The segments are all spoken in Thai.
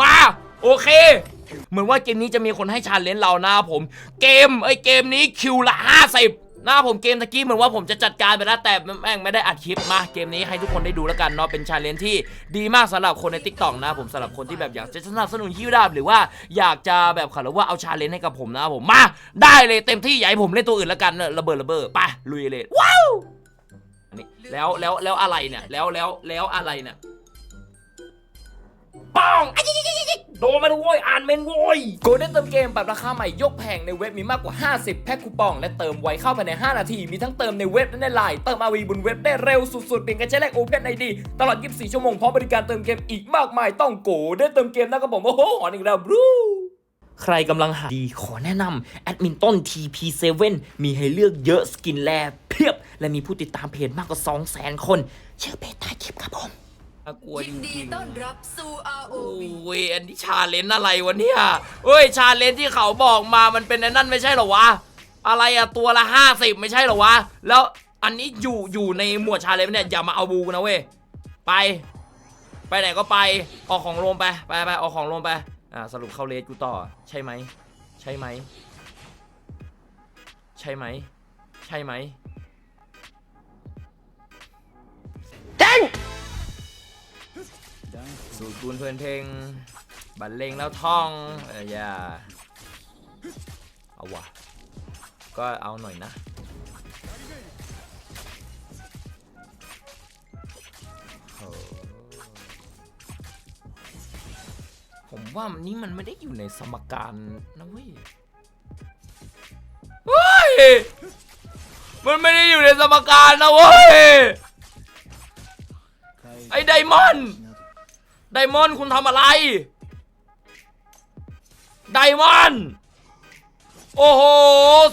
มาโอเค เหมือนว่าเกมนี้จะมีคนให้ชาเลนจ์เรานะผม เกมไอ้เกมนี้คิวละ 50นะครับผมเกมตะกี้เหมือนว่าผมจะจัดการไปแล้วแต่แม่งไม่ได้อัดคลิปมาเกมนี้ให้ทุกคนได้ดูแล้วกันเนาะเป็นชาเลนจ์ที่ดีมากสำหรับคนใน t ิ k t o k นะผมสำหรับคนที่แบบอยากจะสนับสนุนฮิวดาบหรือว่าอยากจะแบบเขาเรียกว่าเอาชาเลนจ์ให้กับผมนะผมมาได้เลยเต็มที่ให้ผมเล่นตัวอื่นแล้วกันระเบิดระเบิดไปลุยเลยว้าวอันนี้แล้วแล้วแล้วอะไรเนี่ยแล้วแล้วแล้วอะไรเนี่ย ป้องอะยิยิยิยิโดนมันโว้ยอ่านเมนโว้ยโกลเด้นเติมเกมปรับราคาใหม่ยกแผงในเว็บมีมากกว่า 50 แพ็คคูปอง และเติมไวเข้าภายใน 5 นาที มีทั้งเติมในเว็บและในไลน์เติมอาวีบนเว็บได้เร็วสุดๆเพียงแค่ใช้เลขโอเพนไอดีตลอด 24 ชั่วโมงพร้อมบริการเติมเกมอีกมากมายต้องโกลเด้นเติมเกมนะครับผมโอ้โหออนอีกแล้วบรูใครกำลังหาดีขอแนะนำแอดมินต้น TP7 มีให้เลือกเยอะสกินแลเพียบ และมีผู้ติดตามเพจมากกว่า 200,000 คนเชื่อเพจใต้คลิปครับผม น่ากลัวจยินดีริงๆต้อนรับสู่โอ้ ROV ยอันนี้ชาเลนจ์อะไรวะเนี่ยเอ้ยชาเลนจ์ที่เขาบอกมามันเป็นไอ้นั่นไม่ใช่เหรอวะ อะไรอะตัวละห้าสิบไม่ใช่เหรอวะ แล้วอันนี้อยู่อยู่ในหมวดชาเลนจ์เนี่ยอย่ามาเอาบูนะเว้ย ไป ไปไหนก็ไป ออกของโรมไป ไปไปออกของโรมไป อ่าสรุปเข้าเลสกูต่อ ใช่ไหม ใช่ไหม ใช่ไหม ใช่ไหม สูตรคูณเพลินเพลง บันเลงแล้วท่องเอออย่าเอาวะก็เอาหน่อยนะ ผมว่ามันนี่มันไม่ได้อยู่ในสมการนะเว้ยเฮ้ย มันไม่ได้อยู่ในสมการนะเว้ย ไอ้ไดมอนด์ ไดมอนคุณทำอะไร ไดมอนโอ้โห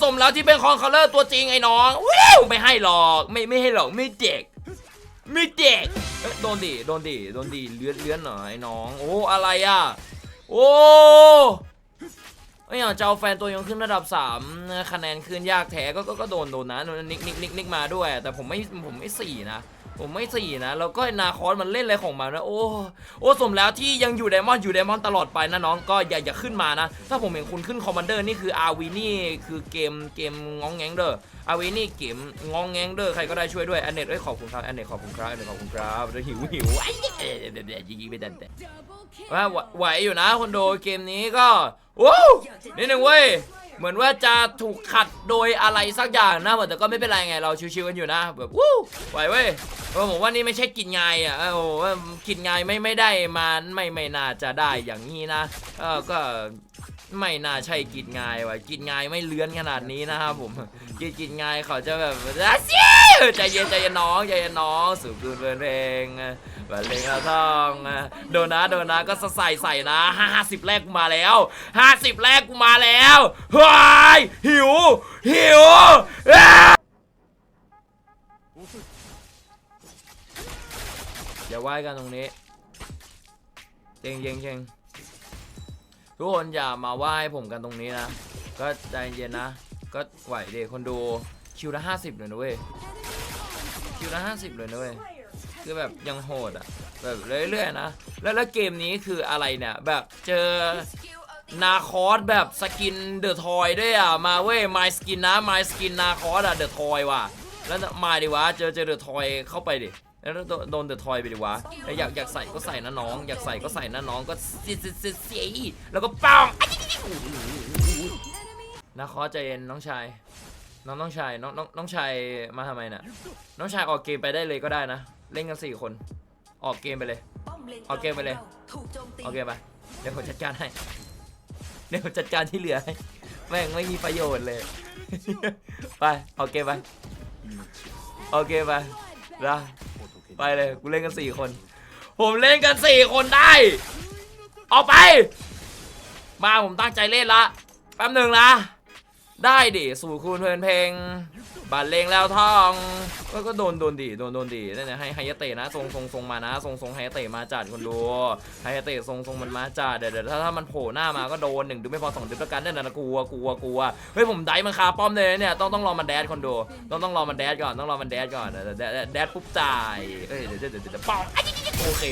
สมแล้วที่เป็นคอนคอร์เลอร์ตัวจริงไอ้น้องวิวไม่ให้หรอก ไม่ไม่ให้หรอก ไม่เด็ก ไม่เด็กเอ้ยโดนดิ โดนดิ โดนดิ เลื้อนเลื้อนหน่อยไอ้น้อง โอ้ อะไรอะ โอ้ไม่อยากจะเอาแฟนตัวยังขึ้นระดับ 3 คะแนนขึ้นยากแท้ก็ก็ก็โดนโดนนะนิกนิกนิกนิกมาด้วย แต่ผมไม่ผมไม่สี่นะ ผมไม่สี่นะ แล้วก็นาคอสมันเล่นอะไรของมันนะ โอ้โอ้สมแล้วที่ยังอยู่ไดมอนด์อยู่ไดมอนด์ตลอดไปนะน้องก็อย่าอย่าขึ้นมานะ ถ้าผมเห็นคุณขึ้นคอมมานเดอร์นี่คืออาวีนี่คือเกมเกมงองแงงเด้ออาวีนี่เกมงองแงงเด้อใครก็ได้ช่วยด้วยอันเน็ตเอ้ยขอบคุณครับอันเน็ตขอบคุณครับอันเน็ตขอบคุณครับเดี๋ยวหิวหิวไอ้เด็ดเด็ดยิงไปดันแต่ว่าไหวไหวอยู่นะคนดูเกมนี้ก็โอ้นิดนึงเว้ย เหมือนว่าจะถูกขัดโดยอะไรสักอย่างนะแต่ก็ไม่เป็นไรไงเราชิวๆกันอยู่นะแบบวู้ไหวเว้ยผมว่านี่ไม่ใช่กินไงอะโอ้กินไงไม่ไม่ได้มาไม่ไม่น่าจะได้อย่างนี้นะเออก็ไม่น่าใช่กินงายว่ะกินงายไม่เลื้อนขนาดนี้นะครับผมกินกินงายเขาจะแบบเสีย ใจเย็นใจเย็นน้องใจเย็นน้องสูบคืนเพลินเพลงบันเลงกท่องโดนนะโดนนะก็ใส่ใส่นะห้าสิบแรกกูมาแล้วห้าสิบแรกกูมาแล้วเฮ้ยหิวหิวอย่าไหว้กันตรงนี้เจงเจงเจงทุกคนอย่ามาไหว้ผมกันตรงนี้นะ ก็ใจเย็นนะ ก็ไหวเด็คนดูคิวละห้าสิบเลยนะเว้ย คิวละห้าสิบเลยนะเว้ยคือแบบยังโหดอะแบบเรื่อยๆนะแล้วแล้วเกมนี้คืออะไรเนี่ยแบบเจอนาคอสแบบสกินเดอะทอยด้วยอะมาเว้ยไมสกินนะไมสกินนาคอสอะเดอะทอยว่ะแล้วมาดิวะเจอเจอเดอะทอยเข้าไปดิแล้วโดนโดนเดอะทอยไปดิวะแล้วอยากอยากใส่ก็ใส่นะน้อง อยากใส่ก็ใส่นะน้องก็เสียเสียเสียเสียแล้วก็ปังอะจิ๊จิ๊จิ๊โอ้โหนาคอสใจเย็นน้องชาย น้องน้องชายน้องน้องน้องชายมาทำไมน่ะ น้องชายออกเกมไปได้เลยก็ได้นะ เล่นกันสี่คน ออกเกมไปเลยเอาเกมไปเลยถูกโจมตีโอเคไป เดี๋ยวผมจัดการให้ เดี๋ยวผมจัดการที่เหลือให้ แม่งไม่มีประโยชน์เลย ไปโอเคไปโอเคไปนะไปเลยกูเล่นกันสี่คน ผมเล่นกันสี่คนได้ ออกไป มาผมตั้งใจเล่นละ แป๊บหนึ่งนะ ได้ดิสู่คูณเพลินเพลงบัตรเลงแล้วท่องก็โดนโดนดิโดนโดนดินั่นนะให้ไฮยะเตะนะทรงทรงทรงมานะทรงทรงไฮยะเตะมาจัดคนดูไฮยะเตะทรงทรงมันมาจัดเดี๋ยวเดี๋ยวถ้าถ้ามันโผล่หน้ามาก็โดนหนึ่งดูไม่พอสองดูแล้วกันนั่นนะกลัวกลัวกลัวเฮ้ยผมได้มันคาป้อมเลยเนี่ยต้องต้องรอมันแดดคนดูต้องต้องรอมันแดดก่อนต้องรอมันแดดก่อนเดี๋ยวเดี๋ยวเดี๋ยวแดดปุ๊บจ่ายเอ้ยเดี๋ยวเดี๋ยวเดี๋ยวเดี๋ยวป้องโอเค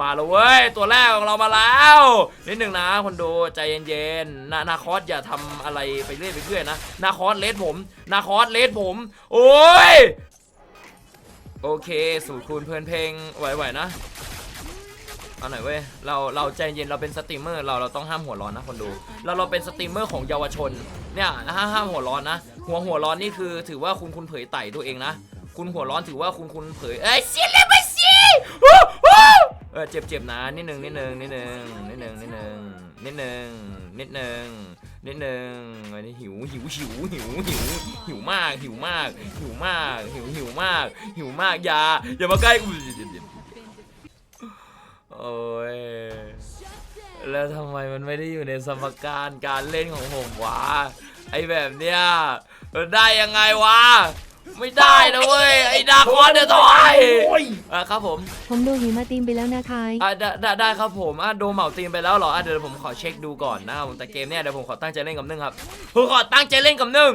มาแล้วเว้ยตัวแรกของเรามาแล้วนิดหนึ่งนะคนดูใจเย็นๆนานาคอสอย่าทำอะไรไปเรื่อยไปเรื่อยนะนาคอสเลสผมนาคอสเลสผม โอ้ยโอเค สูตรคูณเพลินเพลงไหวๆนะเอาหน่อยเว้ยเราเราใจเย็นเราเป็นสตรีมเมอร์เราเราต้องห้ามหัวร้อนนะคนดูเราเราเป็นสตรีมเมอร์ของเยาวชนเนี่ยห้ามห้ามหัวร้อนนะ หัวหัวร้อนนี่คือถือว่าคุณคุณเผยไต่ตัวเองนะ คุณหัวร้อนถือว่าคุณคุณเผยเอ้ยเสียเลยไปสิเออเจ็บเจ็บนะนิดนึงนิดนึงนิดนึงนิดนึงนิดนึงนิดนึงนิดนึง นิดนึงอันนี้หิวหิวหิวหิวหิวหิวมากหิวมากหิวมากหิวหิวมาก หิวมากอย่าอย่ามาใกล้กูโอ้ยแล้วทำไมมันไม่ได้อยู่ในสมการการเล่นของผมวะไอแบบเนี้ยได้ยังไงวะ ไม่ได้นะเว้ยไอ้ดาคอนเดี๋ยวต่อยอะครับผมผมดูหิมาตีมไปแล้วนะคะอะได้ได้ได้ครับผมอะโดนเหมาตีมไปแล้วเหรออะเดี๋ยวผมขอเช็คดูก่อนนะครับผมแต่เกมเนี้ยเดี๋ยวผมขอตั้งใจเล่นกับนึ่งครับผมขอตั้งใจเล่นกับนึ่ง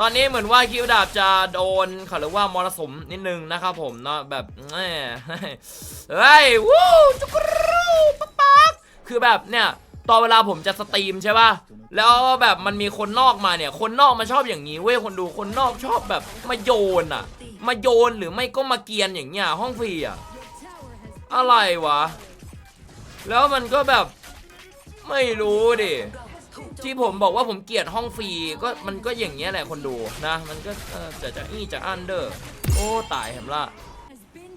ตอนนี้เหมือนว่าคิวดาบจะโดนเขาเรียกว่ามรสุมนิดนึงนะครับผมเนาะแบบแหม่เฮ้ยวู้จุกรูปักปักคือแบบเนี่ย ตอนเวลาผมจะสตรีมใช่ป่ะ แล้วแบบมันมีคนนอกมาเนี่ย คนนอกมันชอบอย่างนี้เว้ยคนดูคนนอกชอบแบบมาโยนอะ มาโยนหรือไม่ก็มาเกียนอย่างเงี้ยห้องฟรีอะ อะไรวะ แล้วมันก็แบบไม่รู้ดิที่ผมบอกว่าผมเกลียดห้องฟรีก็มันก็อย่างเงี้ยแหละคนดูนะ มันก็เออจะจะอี้จะอันเดอร์ โอ้ตายเห็นละ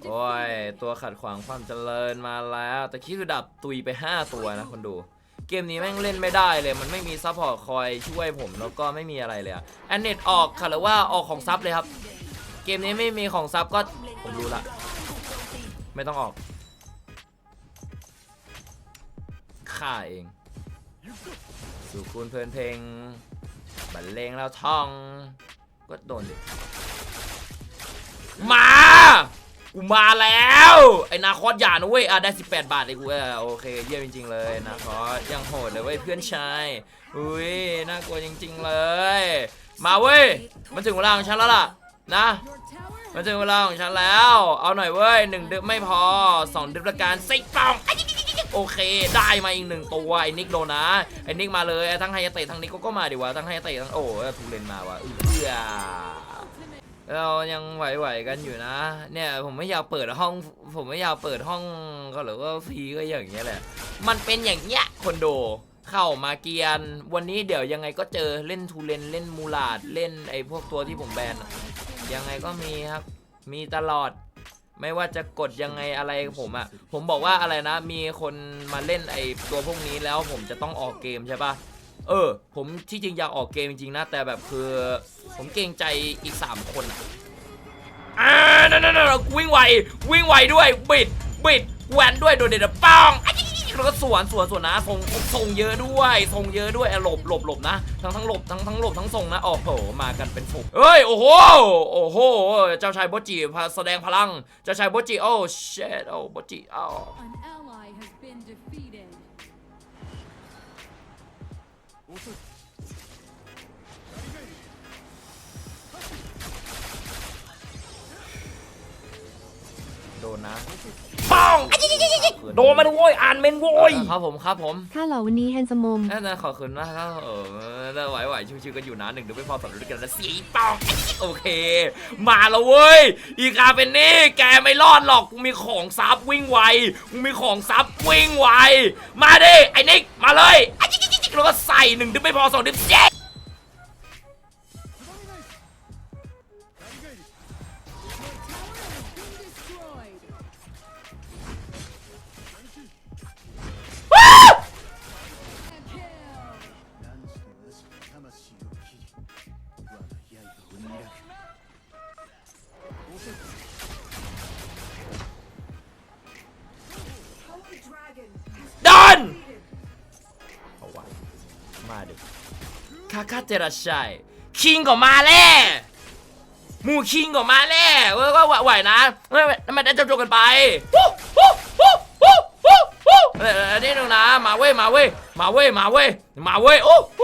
โอ้ยตัวขัดขวางความเจริญมาแล้ว แต่คิดคือดับตุยไป 5 ตัวนะคนดู เกมนี้แม่งเล่นไม่ได้เลย มันไม่มีซัพพอร์ตคอยช่วยผมแล้วก็ไม่มีอะไรเลยอะแอนเน็ตออกค่ะหรือว่าออกของซับเลยครับ เกมนี้ไม่มีของซับก็ผมรู้ละ ไม่ต้องออกข้าเอง สู่คุณเพลินเพลงบรรเลงแล้วท่อง ก็โดนดิมา กูมาแล้ว ไอ้นาคอสอย่านะเว้ยอะได้ 18 บาทเลยกูเออโอเคเยี่ยมจริง ๆ เลยนาคอสยังโหดเลยเว้ยเพื่อนชายอุ้ยน่ากลัวจริง ๆ เลย มาเว้ยมันถึงเวลาของฉันแล้วล่ะนะมันถึงเวลาของฉันแล้ว เอาหน่อยเว้ยหนึ่งดึบไม่พอสองดึบละกันสิปองโอเค ได้มาอีกหนึ่งตัวไอ้นิกโดนะไอ้นิกมาเลยทั้งไฮยาเตะทั้งนิกก็มาดิวะทั้งไฮยาเตะทั้งโอ้ทูเลนมาวะเอื้อ เรายังไหวๆกันอยู่นะ เนี่ยผมไม่อยากเปิดห้อง ผมไม่อยากเปิดห้องก็หรือว่าฟรีก็อย่างเงี้ยแหละ มันเป็นอย่างเงี้ยคนโดเข้ามาเกียน วันนี้เดี๋ยวยังไงก็เจอเล่นทูเลนเล่นมูลาดเล่นไอ้พวกตัวที่ผมแบนยังไงก็มีครับ มีตลอด ไม่ว่าจะกดยังไงอะไรผมอะ่ะ ผมบอกว่าอะไรนะ มีคนมาเล่นไอ้ตัวพวกนี้แล้วผมจะต้องออกเกมใช่ปะ เออ ผมที่จริงอยากออกเกมจริงๆนะ แต่แบบคือ ผมเกรงใจอีก 3 คนอะอ่านั่นนั่นวิ่งไว วิ่งไวด้วย บิด บิดแหวนด้วย โดดเด่นป้องแล้วก็สวนสวนสวนนะทรงทรงเยอะด้วยทรงเยอะด้วยหลบหลบหลบนะ ทั้งทั้งหลบทั้งทั้งหลบทั้งทรงนะโอ้โหมากันเป็นฝูงเฮ้ย โอ้โห โอ้โห เจ้าชายโบจิแสดงพลัง เจ้าชายโบจิโอ้เชดโอ้โบจิอ้าว 不是 โดนนะป้องโดนมันโว้ยอ่านเมนโว้ยครับผมครับผมค่าเหล่าวันนี้แฮนสมมน่าจะขอบคุณมากครับเออได้ไหวๆชิวๆกันอยู่นะหนึ่งเดี๋ยวไม่พอสำหรับด้วยกันนะสีปองโอเค มาแล้วเว้ยอีกาเป็นนี่แกไม่รอดหรอกกูมีของซับวิ่งไวกูมีของซับวิ่งไวมาดิไอ้นิกมาเลยอะจิ๊กจิ๊กจิ๊กแล้วก็ใส่หนึ่งดึงไม่พอสองดึงเจ๊ มาดิคาคาเจราชัยคิงก็มาแล้วหมูคิงก็มาแล้วเว้ยก็ไหวนะไม่ไม่ไม่ได้จบๆกันไปเอออันนี้นึงนะมาเว้ยมาเว้ยมาเว้ยมาเว้ยมาเว้ยโอ้โห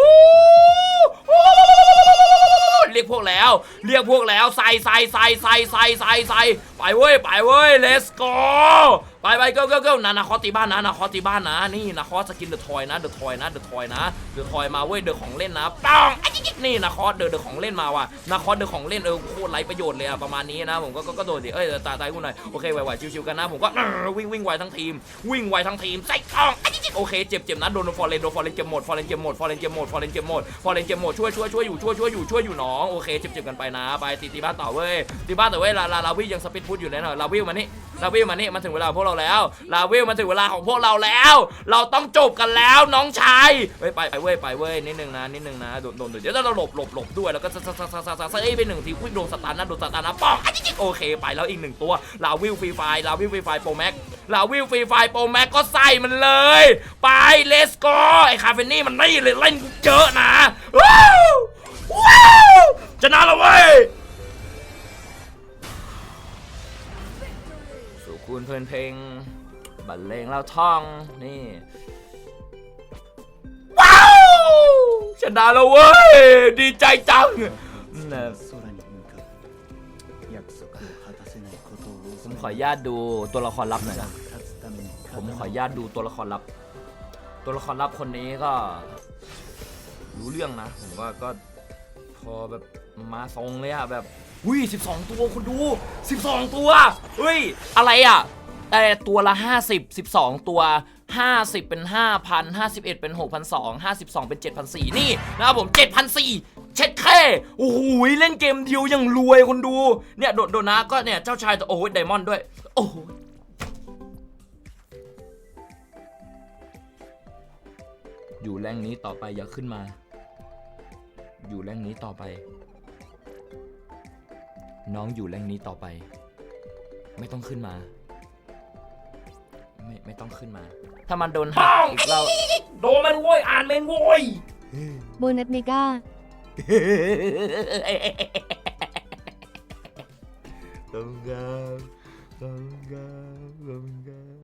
เรียกพวกแล้ว เรียกพวกแล้วใส่ใส่ใส่ใส่ใส่ใส่ใส่ ไปเว้ยไปเว้ย let's go ไปไปเก้าเก้าเก้านานาคอตีบ้านนะนาคอตีบ้านนะ นี่นาคอสกินเดอะทอยนะเดอะทอยนะเดอะทอยนะเดอะทอยมาเว้ยเดอะของเล่นนะป้องนี่นาคอสเดอะเดอะของเล่นมาว่ะนาคอสเดอะของเล่นเออโคตรไร้ประโยชน์เลยอะประมาณนี้นะผมก็ก็โดดดิเอ้ยตาตายกูหน่อยโอเคไหวๆชิวๆกันนะผมก็วิ่งวิ่งไวทั้งทีม วิ่งไวทั้งทีมใส่ทองโอเคเจ็บเจ็บนะโดนฟอร์เรนโดนฟอร์เรนเจ็บหมดฟอร์เรนเจ็บหมดฟอร์เรนเจ็บหมดฟอร์เรนเจ็บหมดฟอร์เรนเจ็บหมดช่วยช่วยช่วยอยู่ช่วยช่วยอยู่ช่วยอยู่น้องโอเคเจ็บเจ็บกันไปนะไปตีตีบ้านต่อเว้ยตีบ้านต่อเว้ยลาลาลาวิยังสปิดพุทอยู่แน่นอนลาวิวมานี่ลาวิวมานี่มันถึงเวลาของพวกเราแล้วลาวิวมันถึงเวลาของพวกเราแล้ว เราต้องจบกันแล้วน้องชายเฮ้ยไปไปเว้ยไปเว้ยนิดนึงนะนิดนึงนะโดนโดนเดี๋ยวเราหลบหลบหลบด้วยแล้วก็ซะซะซะซะซะซะซะเอ้ยไปหนึ่งทีอุ้ยโดนสตาร์นะโดนสตาร์นะป้องโอเคไปแล้วอีกหนึ่งตัวลาวิวฟรีไฟลาวิวฟรีไฟโปรแม็กลาวิวฟรีไฟโปรแม็กก็ใส่มันเลย ไปเลสโกไอคาเฟนี่มันนี่เลยเล่นเยอะนะว้าวว้าวชนะแล้วเว้ย คูนเพลินเพลงบรรเลงแล้วท่องนี่ ว้าวชนะแล้วเว้ย ดีใจจังนะผมขออนุญาตดูตัวละครลับหน่อยนะผมขออนุญาตดูตัวละครลับ ตัวละครลับคนนี้ก็ รู้เรื่องนะ ผมว่าก็พอแบบ มาทรงเลยอะแบบอุ้ย12 ตัวคุณดู 12 ตัวเฮ้ยอะไรอะแต่ตัวละ 50 12 ตัว 50 เป็น 5,000 51 เป็น6,200 52 เป็น7,400นี่นะครับผม7,400เช็ดแค่โอ้โหเล่นเกมเดียวยังรวยคนดู เนี่ยโดดโดนะก็เนี่ย เจ้าชายตัวโอ้โหไดมอนด์ด้วย โอ้โหอยู่แรงนี้ต่อไปอย่าขึ้นมา อยู่แรงนี้ต่อไป น้องอยู่แรงนี้ต่อไป ไม่ต้องขึ้นมา ไม่ไม่ต้องขึ้นมา ถ้ามันโดนหักอีกเราโดนมันโว้ยอ่านเมนโว้ยโบนัสเมกาขอบคุณครับขอบคุณครับขอบคุณครับ